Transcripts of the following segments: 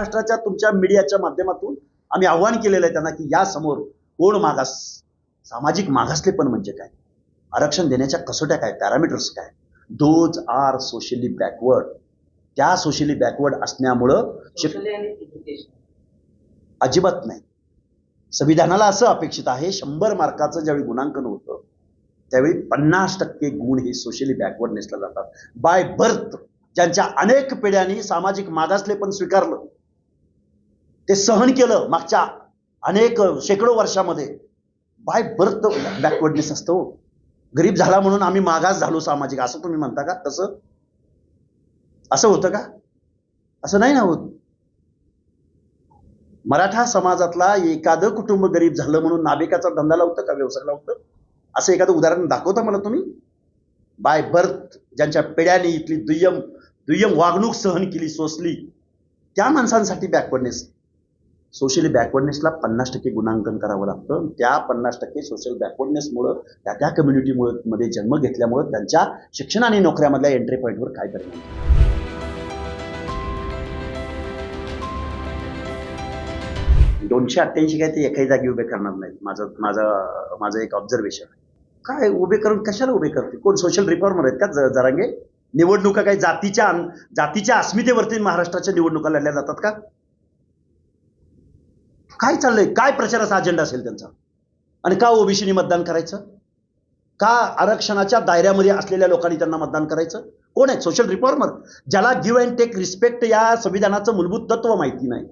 महाराष्ट्राच्या तुमच्या मीडियाच्या माध्यमातून आम्ही आव्हान केलेलं आहे त्यांना की या समोर कोण मागास सामाजिक मागासलेपण म्हणजे काय? आरक्षण देण्याच्या कसोट्या काय? पॅरामीटर्स काय? दोज आर सोशली बॅकवर्ड त्या सोशली बॅकवर्ड असण्यामुळं. अजिबात नाही. संविधानाला असं अपेक्षित आहे शंभर मार्काचं ज्यावेळी गुणांकन होतं त्यावेळी पन्नास टक्के गुण हे सोशली बॅकवर्डनेसला जातात. बाय बर्थ ज्यांच्या अनेक पिढ्यांनी सामाजिक मागासले पण स्वीकारलं ते सहन केलं मागच्या अनेक शेकडो वर्षामध्ये. बाय बर्थ बॅकवर्डनेस असतो. गरीब झाला म्हणून आम्ही मागास झालो सामाजिक. असं तुम्ही म्हणता का? तसं? असं होतं का? असं नाही ना होत. मराठा समाजातला एखादं कुटुंब गरीब झालं म्हणून नाभिकाचा धंदा लावतं का? व्यवसाय लावतं? असं एखादं उदाहरण दाखवता मला तुम्ही? बाय बर्थ ज्यांच्या पिढ्याने इथली दुय्यम दुय्यम वागणूक सहन केली सोसली त्या माणसांसाठी बॅकवर्डनेस सोशली बॅकवर्डनेसला पन्नास टक्के गुणांकन करावं लागतं. त्या पन्नास टक्के सोशल बॅकवर्डनेसमुळं त्या त्या कम्युनिटीमुळे मध्ये जन्म घेतल्यामुळं त्यांच्या शिक्षण आणि नोकऱ्यामधल्या एंट्री पॉईंटवर काय परिणाम? दोनशे अठ्ठ्याऐंशी काय ते एकाही जागी उभे करणार नाहीत. माझं माझं माझं एक ऑब्झर्वेशन आहे. काय उभे करून कशाला उभे करते कोण सोशल रिफॉर्मर आहेत का? ज- जरांगे? निवडणुका काही जातीच्या जातीच्या अस्मितेवरती महाराष्ट्राच्या निवडणुका लढल्या जातात का? काय चाललंय? काय प्रचाराचा अजेंडा असेल त्यांचा? आणि का ओबीसीनी मतदान करायचं? का आरक्षणाच्या दायऱ्यामध्ये असलेल्या लोकांनी त्यांना मतदान करायचं? कोण आहे सोशल रिफॉर्मर ज्याला गिव्ह अँड टेक रिस्पेक्ट या संविधानाचं मूलभूत तत्व माहिती नाही.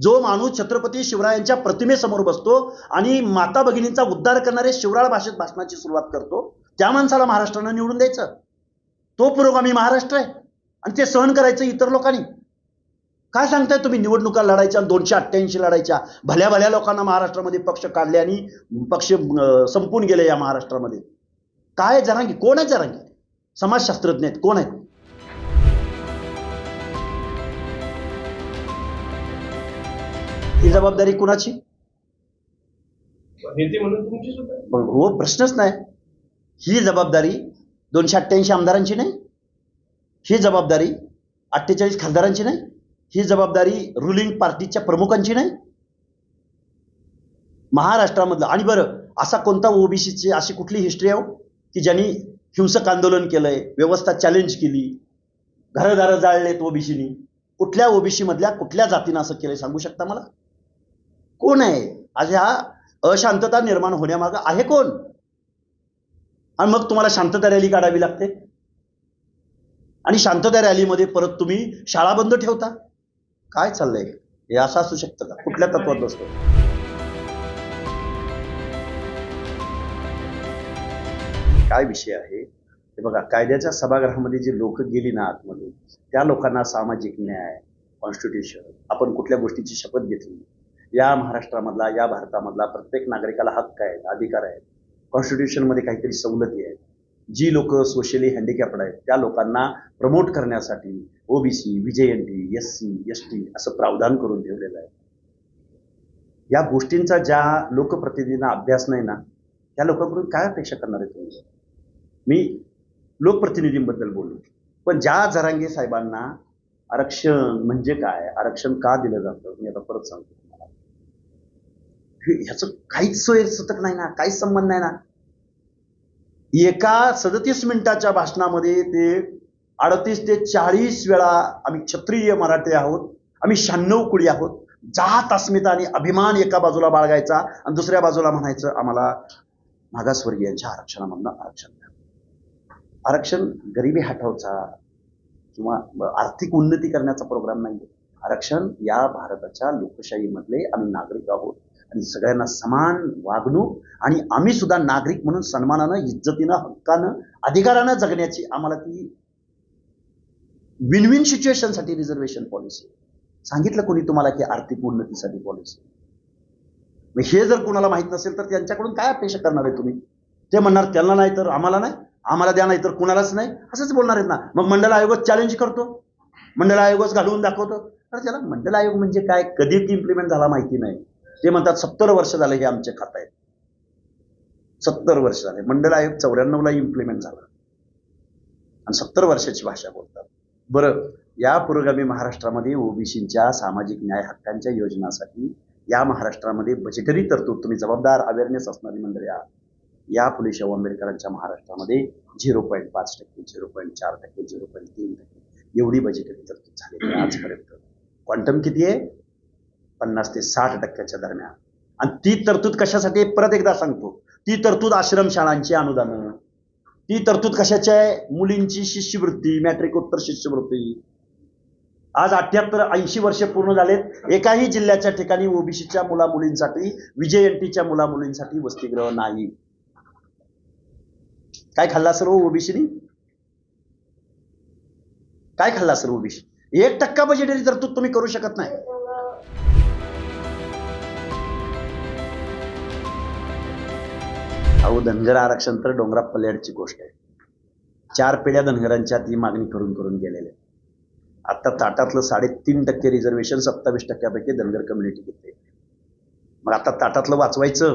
जो माणूस छत्रपती शिवरायांच्या प्रतिमेसमोर बसतो आणि माता भगिनींचा उद्धार करणारे शिवराळ भाषेत भाषणाची सुरुवात करतो त्या माणसाला महाराष्ट्रानं निवडून द्यायचं. तो पुरोगामी महाराष्ट्र आहे. आणि ते सहन करायचं इतर लोकांनी. काय सांगताय तुम्ही निवडणुका लढायच्या दोनशे अठ्ठ्याऐंशी लढायच्या? भल्या भल्या लोकांना महाराष्ट्रामध्ये पक्ष काढले आणि पक्ष संपून गेले या महाराष्ट्रामध्ये. काय जरांगी? कोण आहे जरांगी? समाजशास्त्रज्ञ आहेत. कोण आहेत? ही जबाबदारी कुणाची? हो प्रश्नच नाही. ही जबाबदारी दोनशे अठ्ठ्याऐंशी आमदारांची नाही. ही जबाबदारी अठ्ठेचाळीस खासदारांची नाही. ही जबाबदारी रुलिंग पार्टीच्या प्रमुखांची नाही. महाराष्ट्रामधलं. आणि बरं असा कोणता ओबीसीची अशी कुठली हिस्ट्री आहे हो? की ज्यांनी हिंसक आंदोलन केलंय व्यवस्था चॅलेंज केली घरदारं जाळलेत ओबीसीनी कुठल्या ओबीसी मधल्या कुठल्या जातीनं असं केलंय सांगू शकता मला? कोण आहे? आज ह्या अशांतता निर्माण होण्यामागं आहे कोण? आणि मग तुम्हाला शांतता रॅली काढावी लागते. आणि शांतता रॅलीमध्ये परत तुम्ही शाळा बंद ठेवता. काय चाललंय? हे असं असू शकतं का? कुठल्या तत्वात असतो काय विषय आहे? हे बघा कायद्याच्या सभागृहामध्ये जी लोक गेली ना आतमध्ये त्या लोकांना सामाजिक न्याय कॉन्स्टिट्यूशन आपण कुठल्या गोष्टीची शपथ घेतली या महाराष्ट्रामधला या भारतामधला प्रत्येक नागरिकाला हक्क आहेत अधिकार आहेत. कॉन्स्टिट्यूशनमध्ये काहीतरी सवलती आहेत. जी लोक सोशली हँडिकॅप्ड आहेत त्या लोकांना प्रमोट करण्यासाठी OBC VJNT S C S T असं प्रावधान करून ठेवलेलं आहे. या गोष्टींचा ज्या लोकप्रतिनिधींना अभ्यास नाही ना त्या लोकांकडून काय अपेक्षा करणार आहे तुम्ही? मी लोकप्रतिनिधींबद्दल बोललो पण ज्या जरांगे साहेबांना आरक्षण म्हणजे काय आरक्षण का दिलं जातं मी आता परत सांगतो तुम्हाला. ह्याचं काहीच सोय सतक नाही ना काहीच संबंध नाही ना. एका सदतीस मिनिटाच्या भाषणामध्ये ते अडतीस ते चाळीस वेळा आम्ही क्षत्रिय मराठी आहोत. आम्ही शहाण्णव कुळी आहोत. जात अस्मिता आणि अभिमान एका बाजूला बाळगायचा आणि दुसऱ्या बाजूला म्हणायचं आम्हाला मागासवर्गीयांच्या आरक्षणामधनं आरक्षण द्या. आरक्षण गरिबी हटवचा किंवा आर्थिक उन्नती करण्याचा प्रोग्राम नाही आरक्षण या भारताच्या लोकशाहीमधले आम्ही नागरिक आहोत आणि सगळ्यांना समान वागणूक आणि आम्ही सुद्धा नागरिक म्हणून सन्मानानं इज्जतीनं हक्कानं अधिकारानं जगण्याची आम्हाला ती विन विन सिच्युएशनसाठी रिझर्वेशन पॉलिसी सांगितलं कोणी तुम्हाला की आर्थिक उन्नतीसाठी पॉलिसी मग हे जर कोणाला माहीत नसेल तर त्यांच्याकडून काय अपेक्षा करणार आहे तुम्ही? ते म्हणणार त्यांना नाही तर आम्हाला नाही आम्हाला द्या नाही तर कुणालाच नाही. असंच बोलणार आहेत ना. मग मंडल आयोगच चॅलेंज करतो. मंडल आयोगच घालवून दाखवतो. तर त्याला मंडल आयोग म्हणजे काय? कधी इम्प्लिमेंट झाला माहिती नाही. ते म्हणतात सत्तर वर्ष झाले हे आमचे खात आहेत. सत्तर वर्ष झाले. मंडल आयोग चौऱ्याण्णवला इम्प्लिमेंट झाला. आणि सत्तर वर्षाची भाषा बोलतात. बरं या पुरोगामी महाराष्ट्रामध्ये ओबीसींच्या सामाजिक न्याय हक्कांच्या योजनासाठी या महाराष्ट्रामध्ये बजेटरी तरतूद तुम्ही जबाबदार अवेअरनेस असणारी मंडळी आहात. या फुले शाहू आंबेडकरांच्या महाराष्ट्रामध्ये झिरो पॉईंट पाच टक्के झिरो पॉईंट चार टक्के झिरो पॉईंट तीन टक्के एवढी बजेटरी तरतूद झालेली आहे आजपर्यंत. क्वांटम किती आहे? पन्नास ते साठ टक्क्याच्या दरम्यान. आणि ती तरतूद कशासाठी परत एकदा सांगतो. ती तरतूद आश्रमशाळांची अनुदानं. ती तरतूद कशाची आहे? मुलींची शिष्यवृत्ती मॅट्रिकोत्तर शिष्यवृत्ती. आज अठ्याहत्तर ऐंशी वर्ष पूर्ण झालेत. एकाही जिल्ह्याच्या ठिकाणी ओबीसीच्या मुला मुलींसाठी विजय एनटीच्या मुला मुलींसाठी वसतिगृह नाही. काय खाल्ला सर हो ओबीसीनी? काय खाल्ला सर ओबीसी? एक टक्का बजेटरी तरतूद तुम्ही करू शकत नाही. अहो धनगर आरक्षण तर डोंगरा पल्याडची गोष्ट आहे. चार पिढ्या धनगरांच्या ती मागणी करून करून गेलेल्या आता ताटातलं साडेतीन टक्के रिझर्वेशन सत्तावीस टक्क्यापैकी धनगर कम्युनिटी घेते मग आता ताटातलं वाचवायचं?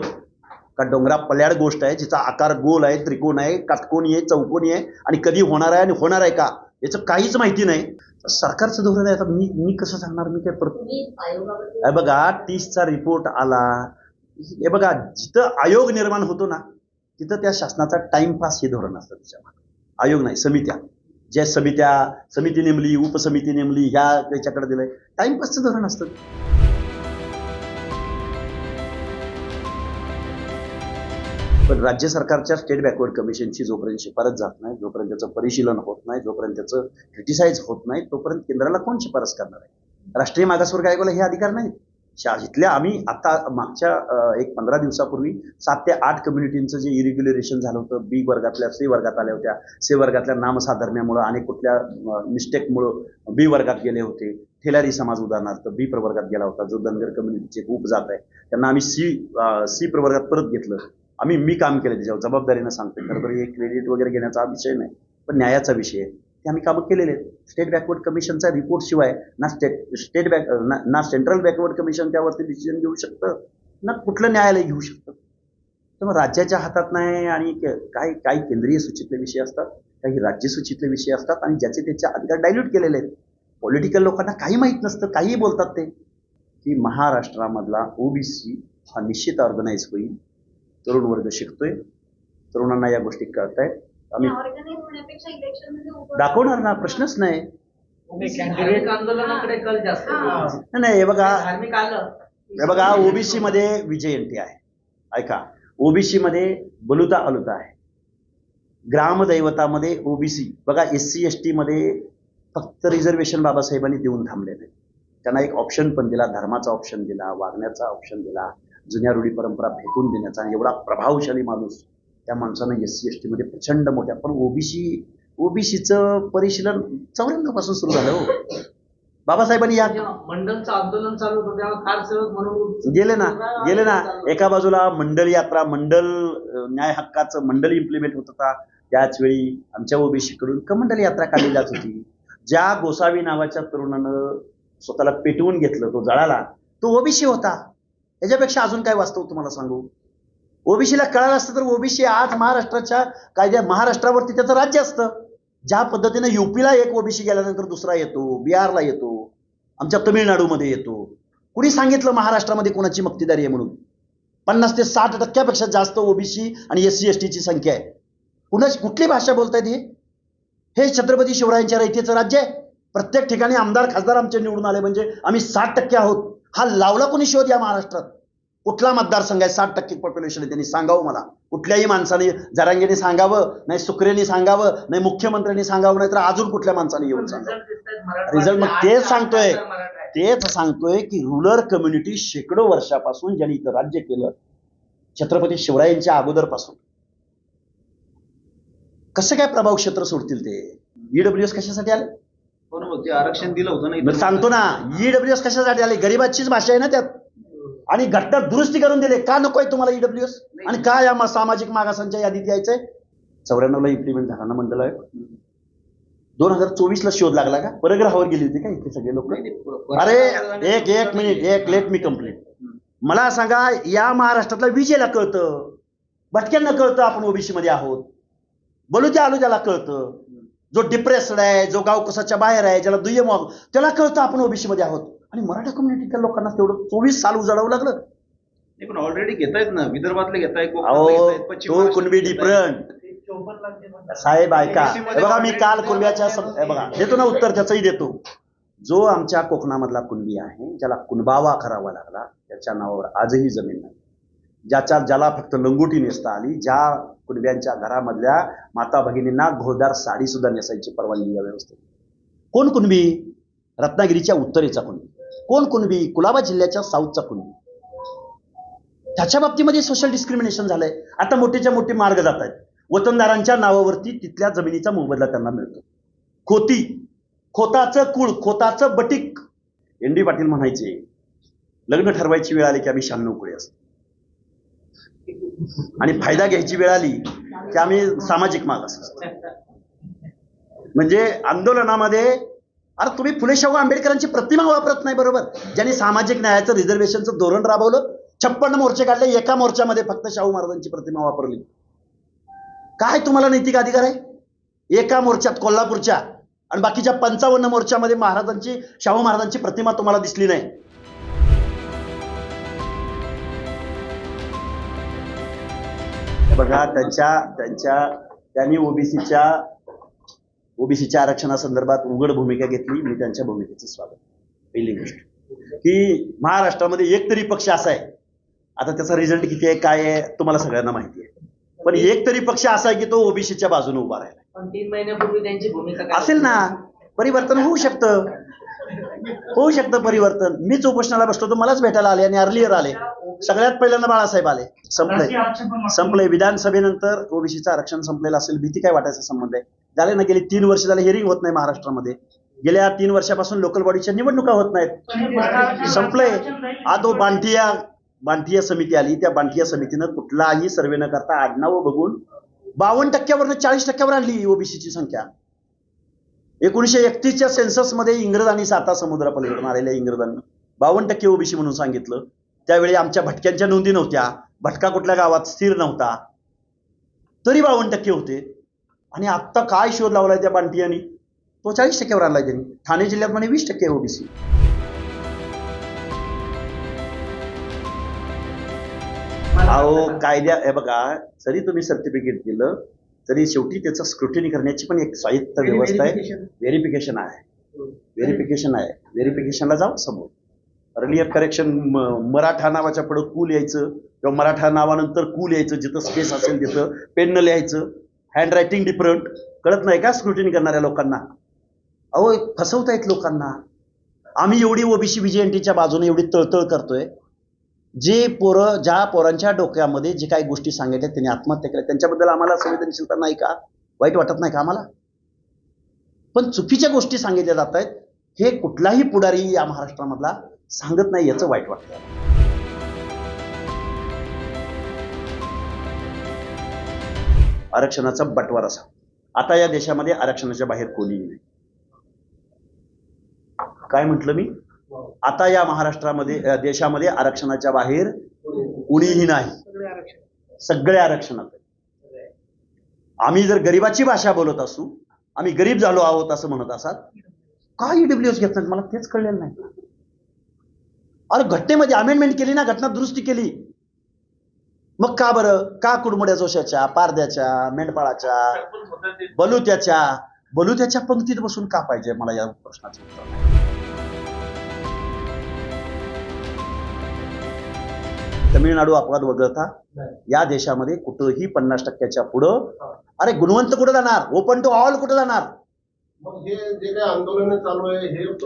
का डोंगरा पल्याड गोष्ट आहे जिचा आकार गोल आहे त्रिकोण आहे काटकोनी आहे चौकोनी आहे आणि कधी होणार आहे आणि होणार आहे का? याचं काहीच माहिती नाही. सरकारचं धोरण आहे आता मी मी कसं सांगणार? मी काय परत बघा टीसचा रिपोर्ट आला. हे बघा जिथं आयोग निर्माण होतो ना तिथं त्या शासनाचा टाइमपास हे धोरण असतं त्याच्यामध्ये आयोग नाही समित्या. ज्या समित्या समिती नेमली उपसमिती नेमली ह्या त्याच्याकडे दिलंय. टाइमपासचं धोरण असतं. पण राज्य सरकारच्या स्टेट बॅकवर्ड कमिशनची जोपर्यंत शिफारस जात नाही जोपर्यंत त्याचं परिशीलन होत नाही जोपर्यंत त्याचं क्रिटिसाइज होत नाही तोपर्यंत केंद्राला कोण शिफारस करणार आहे? राष्ट्रीय मागासवर्ग आयोगाला हे अधिकार नाही शा इथल्या आम्ही आता मागच्या एक पंधरा दिवसापूर्वी सात ते आठ कम्युनिटींचं जे इरेग्युलरेशन झालं होतं बी वर्गातल्या सी वर्गात आल्या होत्या. सी वर्गातल्या नामसाधर्म्यामुळं आणि कुठल्या मिस्टेकमुळं बी वर्गात गेले होते. ठेलारी समाज उदाहरणार्थ बी प्रवर्गात गेला होता जो धनगर कम्युनिटीचे खूप उपजात आहे. त्यांना आम्ही सी सी प्रवर्गात परत घेतलं. आम्ही मी काम केलं त्याच्यावर जबाबदारीनं सांगतो खरं तर हे क्रेडिट वगैरे घेण्याचा विषय नाही पण न्यायाचा विषय आहे. ते आम्ही कामं केलेले आहेत. स्टेट बॅकवर्ड कमिशनचा रिपोर्ट शिवाय ना स्टेट स्टेट बॅक ना ना सेंट्रल बॅकवर्ड कमिशन त्यावरती डिसिजन घेऊ शकतं ना कुठलं न्यायालय घेऊ शकतं. तर मग राज्याच्या हातात नाही आणि के- काही काही केंद्रीय सूचीतले विषय असतात काही राज्य सूचीतले विषय असतात आणि ज्याचे त्याचे अधिकार डायल्यूट केलेले आहेत. पॉलिटिकल लोकांना काही माहीत नसतं काहीही बोलतात ते. की महाराष्ट्रामधला ओबीसी हा निश्चित ऑर्गनाईज होईल. तरुण वर्ग शिकतोय. तरुणांना या गोष्टी कळत आहेत आम्ही दाखवणार ना प्रश्नच नाही. धार्मिक आंदोलनाकडे कल जास्त हा. नाही, नाही हे बघा. धार्मिक आलं. हे बघा ओबीसी मध्ये विजय एनटी आहे. ऐका ओबीसी मध्ये बलुता अलुता आहे. ग्रामदैवतामध्ये ओबीसी. बघा एस सी एस टी मध्ये फक्त रिझर्वेशन बाबासाहेबांनी देऊन थांबलेले त्यांना एक ऑप्शन पण दिला धर्माचा ऑप्शन दिला वागण्याचा ऑप्शन दिला जुन्या रूढी परंपरा फेकून देण्याचा आणि एवढा प्रभावशाली माणूस त्या माणसानं एस सी एस टी मध्ये प्रचंड मोठ्या पण ओबीसी ओबीसीचं परिशीलन चौऱ्याण्णवपासून सुरू झालं हो. बाबासाहेबांनी या जेव्हा मंडलचं आंदोलन चालू होतं तेव्हा कारसेवक म्हणून गेले ना गेले ना. एका बाजूला मंडल यात्रा मंडल न्याय हक्काचं मंडल इम्प्लिमेंट होत होता. त्याच वेळी आमच्या ओबीसी कडून कमंडल यात्रा काढली जात होती. ज्या गोसावी नावाच्या तरुणानं स्वतःला पेटवून घेतलं तो जळाला तो ओबीसी होता. याच्यापेक्षा अजून काय वास्तव तुम्हाला सांगू? ओबीसीला कळालं असतं तर ओबीसी आज महाराष्ट्राच्या कायद्या महाराष्ट्रावरती त्याचं राज्य असतं. ज्या पद्धतीनं युपीला एक ओबीसी गेल्यानंतर दुसरा येतो बिहारला येतो आमच्या तमिळनाडूमध्ये येतो. कुणी सांगितलं महाराष्ट्रामध्ये कोणाची मक्तेदारी आहे म्हणून? पन्नास ते साठ टक्क्यापेक्षा जास्त ओबीसी आणि एस सी एस टीची संख्या आहे. कुणाची कुठली भाषा बोलतायत हे? हे छत्रपती शिवरायांच्या रयतेचं राज्य आहे. प्रत्येक ठिकाणी आमदार खासदार आमचे निवडून आले म्हणजे आम्ही साठ टक्के आहोत. हा लावला कोणी शोध या महाराष्ट्रात? कुठला मतदारसंघ आहे? साठ टक्के पॉप्युलेशन आहे. त्यांनी सांगावं मला. कुठल्याही माणसाने जरांगेने सांगावं नाही सुकरेने सांगावं नाही मुख्यमंत्र्यांनी सांगावं नाही तर अजून कुठल्या माणसाने येऊन सांगावं? रिझल्ट मग तेच सांगतोय. तेच सांगतोय की रुरल कम्युनिटी शेकडो वर्षापासून ज्यांनी इथं राज्य केलं छत्रपती शिवरायांच्या अगोदरपासून. कसं काय प्रभाव क्षेत्र सोडतील ते? ईडब्ल्यू एस कशासाठी आले? हो ते आरक्षण दिलं होतं ना. सांगतो ना ईडब्ल्यू एस कशासाठी आले? गरीबाचीच भाषा आहे ना त्यात. आणि घटना दुरुस्ती करून दिले. का नकोय तुम्हाला ईडब्ल्यू एस आणि का या सामाजिक मागासांच्या यादीत यायचंय? चौऱ्याण्णवला इम्प्लिमेंट झाला ना मंडळ दोन हजार चोवीस ला शोध लागला का? परग्रहावर गेली होती का इथे सगळे लोक? अरे एक एक मिनिट एक लेट मी कंप्लीट मला सांगा या महाराष्ट्रातला विजेला कळतं. भटक्यांना कळतं आपण ओबीसी मध्ये आहोत. बोलू त्या आलू त्याला कळतं जो डिप्रेस्ड आहे जो गाव कसाच्या बाहेर आहे ज्याला दुय्यम त्याला कळतं आपण ओबीसी मध्ये आहोत. आणि मराठा कम्युनिटीच्या लोकांना तेवढं चोवीस साल उजाडावं लागलं. नाही पण ऑलरेडी घेतायत ना. विदर्भातले घेताय तो कुणबी. डिफरंट. साहेब ऐका. बघा मी काल कुणब्याच्या बघा देतो ना उत्तर त्याचंही देतो. जो आमच्या कोकणामधला कुणबी आहे ज्याला कुणबावा करावा लागला त्याच्या नावावर आजही जमीन नाही. ज्याच्या ज्याला फक्त लंगोटी नेसता आली ज्या कुणब्यांच्या घरामधल्या माता भगिनींना घोरदार साडी सुद्धा नेसायची परवानगी या व्यवस्थेत. कोण कुणबी? रत्नागिरीच्या उत्तरेचा कुणबी. कोण कुणबी? कुलाबा जिल्ह्याच्या साऊथचा कुणबी. त्याच्या बाबतीमध्ये सोशल डिस्क्रिमिनेशन झालंय. आता मोठेच्या मोठे मार्ग जात आहेत वतनदारांच्या नावावरती तिथल्या जमिनीचा मोबदला त्यांना मिळतो. खोती खोताचं कुळ खोताचं बटीक. एन डी पाटील म्हणायचे लग्न ठरवायची वेळ आली की आम्ही शहाण्णव कुळी असतो. आणि फायदा घ्यायची वेळ आली की आम्ही सामाजिक मागास असतो. म्हणजे आंदोलनामध्ये अरे तुम्ही फुले शाहू आंबेडकरांची प्रतिमा वापरत नाही बरोबर? ज्यांनी सामाजिक न्यायाचं रिझर्वेशनचं धोरण राबवलं छप्पन्न मोर्चे काढले एका मोर्चामध्ये फक्त शाहू महाराजांची प्रतिमा वापरली. काय तुम्हाला नैतिक अधिकार आहे? एका मोर्चात कोल्हापूरच्या आणि बाकीच्या पंचावन्न मोर्चामध्ये महाराजांची शाहू महाराजांची प्रतिमा तुम्हाला दिसली नाही. बघा त्यांच्या त्यांच्या त्यांनी ओबीसीच्या ओबीसीच्या आरक्षणासंदर्भात उघड भूमिका घेतली. मी त्यांच्या भूमिकेचं स्वागत. पहिली गोष्ट. की महाराष्ट्रामध्ये एक तरी पक्ष असा आहे. आता त्याचा रिझल्ट किती आहे काय आहे तुम्हाला सगळ्यांना माहिती आहे. पण एक तरी पक्ष असा आहे की तो ओबीसीच्या बाजूने उभा राहिला तीन महिन्यापूर्वी त्यांची भूमिका असेल ना. परिवर्तन होऊ शकतं. होऊ शकतं परिवर्तन. मीच उपोषणाला बसलो तर मलाच भेटायला आले आणि अर्लियर आले. सगळ्यात पहिल्यांदा बाळासाहेब आले. संपलंय. संपलंय. विधानसभेनंतर ओबीसीचं आरक्षण संपलेलं असेल भीती काय वाटायचा संबंध आहे? झाले ना गेली तीन वर्ष झाले हिअरिंग होत नाही महाराष्ट्रामध्ये. गेल्या तीन वर्षापासून लोकल बॉडीच्या निवडणुका होत नाहीत. संपलंय. आदो बांटिया बांटिया समिती आली. त्या बांटिया समितीनं कुठलाही सर्वे न करता आडनावं बघून बावन्न टक्क्यावरनं चाळीस टक्क्यावर आणली ओबीसीची संख्या. एकोणीशे एकतीसच्या सेन्ससमध्ये इंग्रजांनी साता समुद्रापलीकडून आलेल्या इंग्रजांनी. बावन्न टक्के ओबीसी म्हणून सांगितलं. त्यावेळी आमच्या भटक्यांच्या नोंदी नव्हत्या. भटका कुठल्या गावात स्थिर नव्हता. तरी बावन्न टक्के होते. आणि आत्ता काय शोध लावलाय त्या बांटियानी? तो चाळीस टक्क्यावर आणलाय त्यांनी. ठाणे जिल्ह्यात म्हणे वीस टक्के ओबीसी अहो कायद्या हे बघा जरी तुम्ही सर्टिफिकेट दिलं तरी शेवटी त्याचं स्क्रुटिनी करण्याची पण एक स्वायत्त व्यवस्था आहे. व्हेरिफिकेशन आहे. व्हेरिफिकेशन आहे. व्हेरिफिकेशनला जाऊ समोर. अर्लियर करेक्शन मराठा नावाच्या पुढं कूल यायचं किंवा मराठा नावानंतर कूल यायचं जिथं स्पेस असेल तिथं पेननं लिहायचं. हँड रायटिंग डिफरंट कळत नाही का स्क्रुटिनी करणाऱ्या लोकांना? अहो फसवतायत लोकांना. आम्ही एवढी ओबीसी व्हीजीएनटीच्या बाजूने एवढी तळतळ करतोय. जे पोरं ज्या पोरांच्या डोक्यामध्ये जे काही गोष्टी सांगितल्या त्यांनी आत्महत्या केल्या. त्यांच्याबद्दल आम्हाला संवेदनशीलता नाही का? वाईट वाटत नाही का आम्हाला? पण चुकीच्या गोष्टी सांगितल्या जात आहेत हे कुठलाही पुढारी या महाराष्ट्रामधला सांगत नाही याचं वाईट वाटतं. आरक्षणाचा बटवार असा. आता या देशामध्ये आरक्षणाच्या बाहेर कोणीही नाही. काय म्हटलं मी? आता या महाराष्ट्रामध्ये देशामध्ये आरक्षणाच्या बाहेर कुणीही नाही. सगळे आरक्षण. सगळे आरक्षणात. आम्ही जर गरिबाची भाषा बोलत असू आम्ही गरीब झालो आहोत असं म्हणत असाल का ईडब्ल्यू एस घेत नाहीत मला तेच कळलेलं नाही. अरे घटनेमध्ये अमेंडमेंट केली ना घटना दुरुस्ती केली. मग का बरं? का कुडमुड्या जोशाच्या पारद्याच्या मेंढपाळाच्या बलुत्याच्या? बलुत्याच्या पंक्तीत बसून का पाहिजे? मला या प्रश्नाचं उत्तर तमिळनाडू अपवाद वगळता या देशामध्ये कुठंही पन्नास टक्क्याच्या पुढं अरे गुणवंत कुठं जाणार? ओपन टू ऑल कुठं जाणार?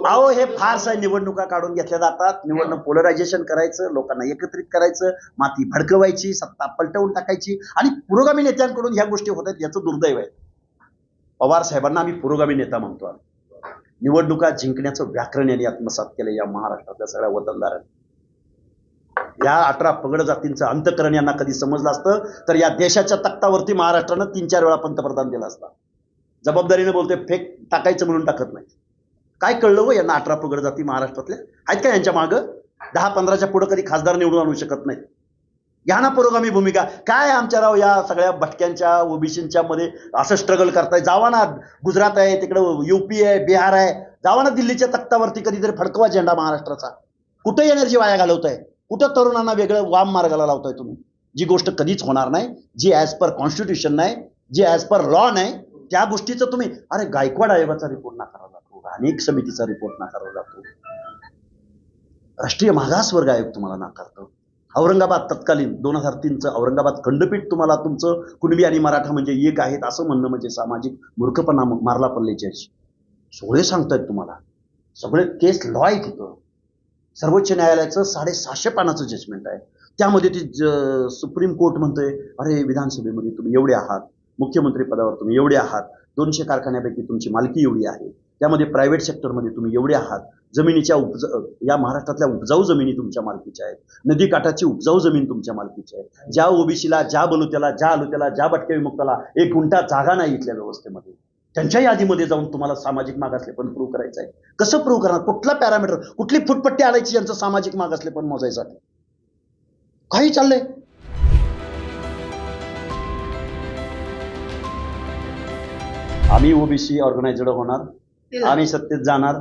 अहो हे फारसं. निवडणुका काढून घेतल्या जातात. निवडणूक पोलरायझेशन करायचं लोकांना एकत्रित करायचं माती भडकवायची सत्ता पलटवून टाकायची आणि पुरोगामी नेत्यांकडून ह्या गोष्टी होत आहेत याचं दुर्दैव आहे. पवार साहेबांना आम्ही पुरोगामी नेता म्हणतो आम्ही. निवडणुका जिंकण्याचं व्याकरण यांनी आत्मसात केलं या महाराष्ट्रातल्या सगळ्या वतनदारांनी. या अठरा पगड जातींचं अंतकरण यांना कधी समजलं असतं तर या देशाच्या तख्तावरती महाराष्ट्रानं तीन चार वेळा पंतप्रधान दिला असता. जबाबदारीने बोलते फेक टाकायचं म्हणून टाकत नाही. काय कळलं हो यांना अठरा पगड जाती महाराष्ट्रातल्या? आहेत का यांच्या मागं? दहा पंधराच्या पुढं कधी खासदार निवडून आणू शकत नाही घ्या ना पुरोगामी भूमिका. काय आमच्या राव या सगळ्या भटक्यांच्या ओबीसींच्या मध्ये असं स्ट्रगल करताय? जावा ना गुजरात आहे तिकडं युपी आहे बिहार आहे. जावा ना दिल्लीच्या तख्तावरती कधीतरी फडकवा झेंडा महाराष्ट्राचा. कुठे एनर्जी वाया घालवताय? कुठं तरुणांना वेगळं वाम मार्गाला लावताय तुम्ही? जी गोष्ट कधीच होणार नाही जी ॲज पर कॉन्स्टिट्यूशन नाही जी ॲज पर लॉ नाही त्या गोष्टीचं तुम्ही अरे गायकवाड आयोगाचा रिपोर्ट नाकारला जातो अनेक समितीचा रिपोर्ट नाकारला जातो राष्ट्रीय मागासवर्ग आयोग तुम्हाला नाकारतो. औरंगाबाद तत्कालीन दोन हजार तीनचं औरंगाबाद खंडपीठ तुम्हाला तुमचं कुणबी आणि मराठा म्हणजे एक आहेत असं म्हणणं म्हणजे सामाजिक मूर्खपणा मारला पडले सोळे सगळे सांगतायत तुम्हाला. सगळे केस लॉ आहे तिथं सर्वोच्च न्यायालयाचं साडेसहाशे पानाचं जजमेंट आहे. त्यामध्ये ती ज- सुप्रीम कोर्ट म्हणतोय अरे विधानसभेमध्ये तुम्ही एवढे आहात. मुख्यमंत्री पदावर तुम्ही एवढे आहात दोनशे कारखान्यापैकी तुमची मालकी एवढी आहे त्यामध्ये प्रायव्हेट सेक्टरमध्ये तुम्ही एवढे आहात जमिनीच्या उपज या महाराष्ट्रातल्या उपजाऊ जमिनी तुमच्या मालकीच्या आहेत नदीकाठाची उपजाऊ जमीन तुमच्या मालकीची आहे ज्या ओबीसीला ज्या बलुत्याला ज्या आलुत्याला ज्या भटके विमुक्ताला एक गुंठा जागा नाही इथल्या व्यवस्थेमध्ये. त्यांच्या यादीमध्ये जाऊन तुम्हाला सामाजिक मागासले पण प्रूव्ह करायचं आहे. कसं प्रूव्ह करणार? कुठला पॅरामीटर कुठली फुटपट्टी आणायची यांचं सामाजिक मागासले पण मोजायसाठी? काही चाललंय. आम्ही ओबीसी ऑर्गनायझेड होणार आम्ही सत्तेत जाणार.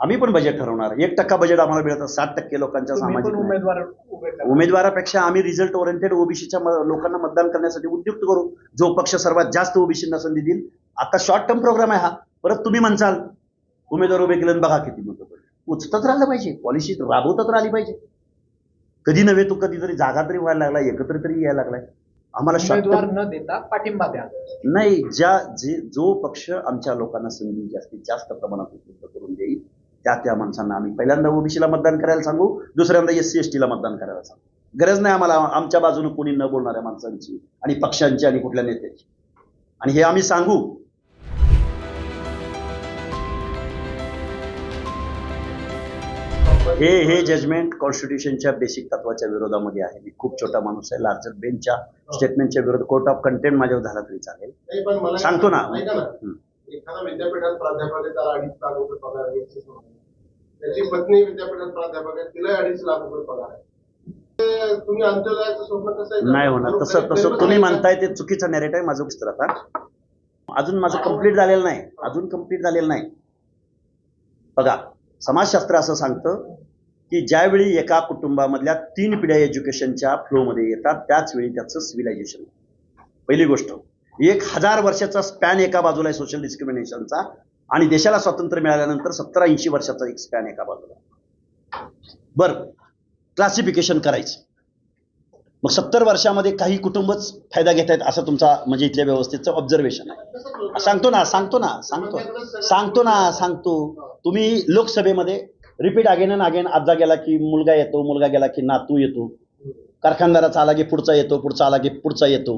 आम्ही पण बजेट ठरवणार. एक टक्का बजेट आम्हाला मिळतं साठ टक्के लोकांच्या सामाजिक. उमेदवारापेक्षा आम्ही रिझल्ट ओरिएंटेड ओबीसीच्या लोकांना मतदान करण्यासाठी उद्युक्त करू. जो पक्ष सर्वात जास्त ओबीसींना संधी देईल. आता शॉर्ट टर्म प्रोग्राम आहे हा. परत तुम्ही म्हणसाल उमेदवार उभे केलं बघा किती मतं उचतच राहिलं पाहिजे. पॉलिसी राबवतच राहिली पाहिजे. कधी नव्हे तो कधीतरी जागा तरी व्हायला लागला एकत्र तरी यायला लागलाय. आम्हाला उमेदवार न देता पाठिंबा द्या. नाही ज्या जे जो पक्ष आमच्या लोकांना संधी जास्तीत जास्त प्रमाणात उपलब्ध करून देईल त्या त्या माणसांना आम्ही पहिल्यांदा ओबीसीला मतदान करायला सांगू दुसऱ्यांदा एस सी एस टीला मतदान करायला सांगू. गरज नाही आम्हाला आमच्या बाजूने कोणी न बोलणाऱ्या माणसांची आणि पक्षांची आणि कुठल्या नेत्याची. आणि हे आम्ही सांगू. हे हे जजमेंट कॉन्स्टिट्यूशनच्या बेसिक तत्वाच्या विरोधामध्ये आहे. मी खूप छोटा माणूस आहे लार्जर बेंचच्या स्टेटमेंटच्या विरोध कोर्ट ऑफ कंटेंट माझ्यावर झाला तरी चालेल. सांगतो ना. विद्यापीठात प्राध्यापक? नाही होणार. तसं तसं तुम्ही म्हणताय ते चुकीचं नॅरेट आहे माझं पुस्तक आता अजून माझं कंप्लीट झालेलं नाही. अजून कंप्लीट झालेलं नाही. बघा समाजशास्त्र असं सांगतं की ज्यावेळी एका कुटुंबामधल्या तीन पिढ्या एज्युकेशनच्या फ्लोमध्ये येतात त्याच वेळी त्याचं सिव्हिलायझेशन पहिली गोष्ट एक हजार वर्षाचा स्पॅन एका बाजूला आहे सोशल डिस्क्रिमिनेशनचा आणि देशाला स्वातंत्र्य मिळाल्यानंतर सत्तर ऐंशी वर्षाचा एक स्पॅन एका बाजूला. बरं क्लासिफिकेशन करायचं. मग सत्तर वर्षामध्ये काही कुटुंबच फायदा घेत आहेत असं तुमचा म्हणजे इथल्या व्यवस्थेचं ऑब्झर्वेशन आहे. सांगतो ना सांगतो ना सांगतो. सांगतो ना सांगतो. तुम्ही लोकसभेमध्ये रिपीट अगेन अँड अगेन आजा गेला की मुलगा येतो मुलगा गेला की नातू येतो. कारखानदाराचा आला की पुढचा येतो पुढचा आला की पुढचा येतो.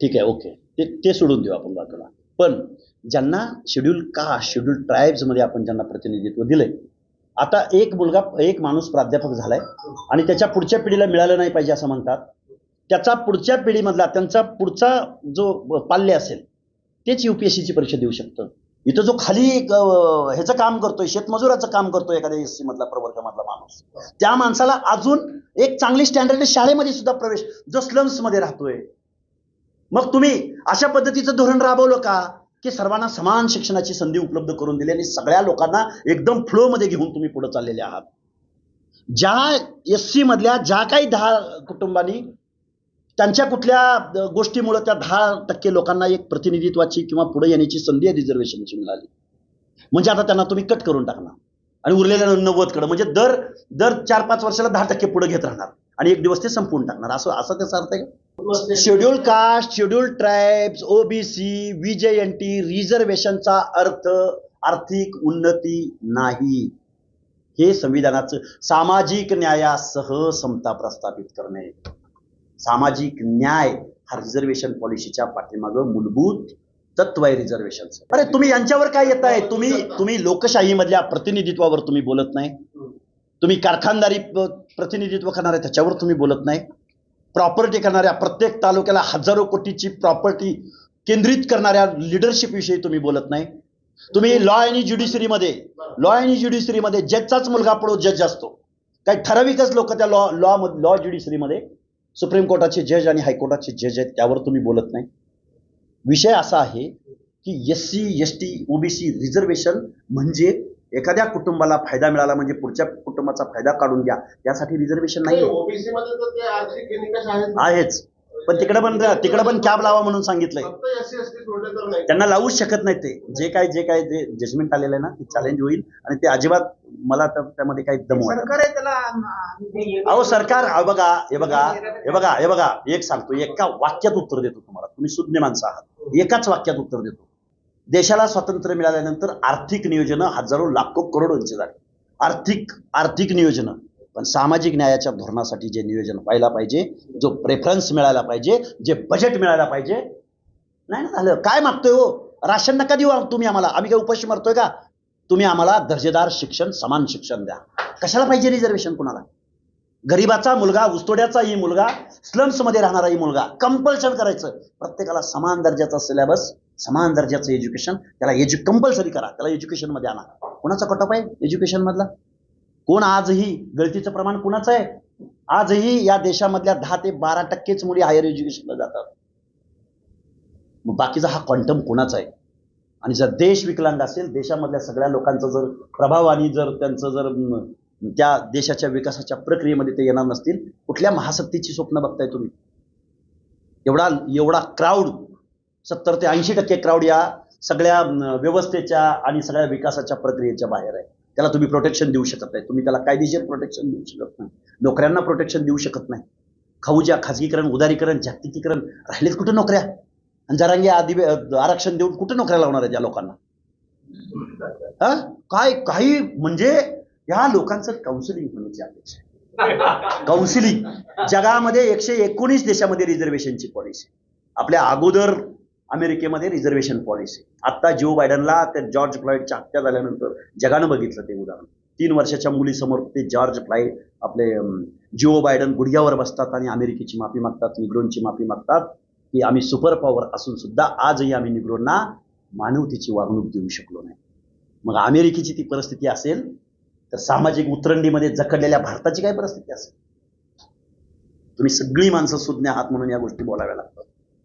ठीक आहे ओके ते ते सोडून देऊ आपण बाजूला. पण ज्यांना शेड्यूल का शेड्यूल ट्राईब्समध्ये आपण ज्यांना प्रतिनिधित्व दिलंय आता एक मुलगा एक माणूस प्राध्यापक झालाय आणि त्याच्या पुढच्या पिढीला मिळालं नाही पाहिजे असं म्हणतात. त्याचा पुढच्या पिढीमधला त्यांचा पुढचा जो पाल्य असेल तेच युपीएससीची परीक्षा देऊ शकतं. इथं जो खाली ह्याचं काम करतोय शेतमजुराचं काम करतोय एखाद्या एस सी मधला प्रवर्गामधला माणूस त्या माणसाला अजून एक चांगली स्टँडर्ड शाळेमध्ये सुद्धा प्रवेश जो स्लम्समध्ये राहतोय. मग तुम्ही अशा पद्धतीचं धोरण राबवलं का की सर्वांना समान शिक्षणाची संधी उपलब्ध करून दिली आणि सगळ्या लोकांना एकदम फ्लो मध्ये घेऊन तुम्ही पुढे चाललेले आहात? ज्या एस सी मधल्या ज्या काही दहा कुटुंबांनी त्यांच्या कुठल्या गोष्टीमुळे त्या दहा टक्के लोकांना एक प्रतिनिधित्वाची किंवा पुढे येण्याची संधी रिझर्वेशनची मिळाली. म्हणजे आता त्यांना तुम्ही कट करून टाकणार. आणि उरलेल्या नव्वदकडे म्हणजे दर दर चार पाच वर्षाला दहा टक्के पुढे घेत राहणार. आणि एक दिवस ते संपवून टाकणार. असं असं त्याचा अर्थ आहे का? Schedule caste schedule tribes OBC VJNT रिझर्वेशनचा अर्थ आर्थिक उन्नती नाही. हे संविधानाचं सामाजिक न्यायासह समता प्रस्थापित करणे. सामाजिक न्याय हा रिझर्वेशन पॉलिसीच्या पाठीमागं मूलभूत तत्व आहे रिझर्वेशनचं अरे तुम्ही यांच्यावर काय येत आहे? तुम्ही तुम्ही लोकशाहीमधल्या प्रतिनिधित्वावर तुम्ही बोलत नाही. तुम्ही कारखानदारी प्रतिनिधित्व करणारे त्याच्यावर तुम्ही बोलत नाही. प्रॉपर्टी करणाऱ्या प्रत्येक तालुक्याला हजारो कोटीची प्रॉपर्टी केंद्रित करणाऱ्या लिडरशिप विषयी तुम्ही बोलत नाही. तुम्ही लॉ आणि ज्युडिशरीमध्ये लॉ आणि ज्युडिशरीमध्ये जजचाच मुलगा पडो जज असतो काही ठराविकच लोक त्या लॉ लॉ लॉ ज्युडिशरीमध्ये सुप्रीम कोर्टाचे जज आणि हायकोर्टाचे जज आहेत त्यावर तुम्ही बोलत नाही. विषय असा आहे की S C S T OBC reservation म्हणजे एखाद्या कुटुंबाला फायदा मिळाला म्हणजे पुढच्या कुटुंबाचा फायदा काढून घ्या यासाठी रिझर्वेशन नाही आहेच. पण तिकडे पण तिकडे पण कॅब लावा म्हणून सांगितलंय. फक्त एससी एसटी सोडले तर नाही. त्यांना लावूच शकत नाही ते. जे काय जे काय जे जजमेंट आलेलं आहे ना ते चॅलेंज होईल आणि ते अजिबात मला तर त्यामध्ये काही दम वाटत सरकार आहे त्याला अहो सरकार बघा हे बघा हे बघा हे बघा एक सांगतो एका वाक्यात उत्तर देतो तुम्हाला. तुम्ही सुज्ञ माणसं आहात. एकाच वाक्यात उत्तर देतो. देशाला स्वातंत्र्य मिळाल्यानंतर आर्थिक नियोजनं हजारो लाखो करोडोंची झाली. आर्थिक आर्थिक नियोजनं. पण सामाजिक न्यायाच्या धोरणासाठी जे नियोजन व्हायला पाहिजे जो प्रेफरन्स मिळायला पाहिजे जे बजेट मिळायला पाहिजे नाही ना झालं? काय मागतोय हो? राशन नका देऊ तुम्ही आम्हाला. आम्ही काय उपाशी मरतोय का? तुम्ही आम्हाला दर्जेदार शिक्षण समान शिक्षण द्या. कशाला पाहिजे रिझर्वेशन कुणाला? गरीबाचा मुलगा उस्तोड्याचाही मुलगा स्लम्समध्ये राहणाराही मुलगा कंपल्शन करायचं. प्रत्येकाला समान दर्जाचा सिलेबस समान दर्जाचं एज्युकेशन त्याला एज्यु कंपल्सरी करा. त्याला एज्युकेशनमध्ये आणा. कोणाचा कटअप आहे? एज्युकेशन मधला? कोण आजही गळतीचं प्रमाण कुणाचं आहे? आजही या देशामधल्या दहा ते बारा टक्केच मुली हायर एज्युकेशनला जातात. मग बाकीचा हा क्वांटम कोणाचा आहे? आणि जर देश विकलांग असेल देशामधल्या सगळ्या लोकांचा जर प्रभाव आणि जर त्यांचं जर त्या देशाच्या विकासाच्या प्रक्रियेमध्ये ते येणार नसतील कुठल्या महासत्तेची स्वप्न बघताय तुम्ही? एवढा एवढा क्राऊड सत्तर ते ऐंशी टक्के क्राऊड या सगळ्या व्यवस्थेच्या आणि सगळ्या विकासाच्या प्रक्रियेच्या बाहेर आहे. त्याला तुम्ही प्रोटेक्शन देऊ शकत नाही. तुम्ही त्याला कायदेशीर प्रोटेक्शन देऊ शकत नाही. नोकऱ्यांना प्रोटेक्शन देऊ शकत नाही. खाऊच्या खाजगीकरण उदारीकरण जागतिकीकरण राहिलेत कुठं नोकऱ्या? आणि जरांगे आधी आरक्षण देऊन कुठं नोकऱ्या लावणार आहेत या लोकांना? हा? काय काही म्हणजे या लोकांचं काउन्सिलिंग होण्याची अपेक्षा आहे. काउन्सिलिंग जगामध्ये एकशे एकोणीस देशामध्ये रिझर्वेशनची पॉलिसी आपल्या अगोदर अमेरिकेमध्ये रिझर्वेशन पॉलिसी आता जो बायडनला त्या जॉर्ज फ्लॉइडच्या हत्या झाल्यानंतर जगानं बघितलं ते उदाहरण. तीन वर्षाच्या मुलीसमोर ते जॉर्ज फ्लाईड आपले जिओ बायडन गुडघ्यावर बसतात आणि अमेरिकेची माफी मागतात निग्रोनची माफी मागतात. की आम्ही सुपर पॉवर असून सुद्धा आजही आम्ही निग्रोंना मानवतेची वागणूक देऊ शकलो नाही. मग अमेरिकेची ती परिस्थिती असेल तर सामाजिक उतरंडीमध्ये जखडलेल्या भारताची काय परिस्थिती असेल? तुम्ही सगळी माणसं सुज्ञ आहात म्हणून या गोष्टी बोलाव्या लागतात.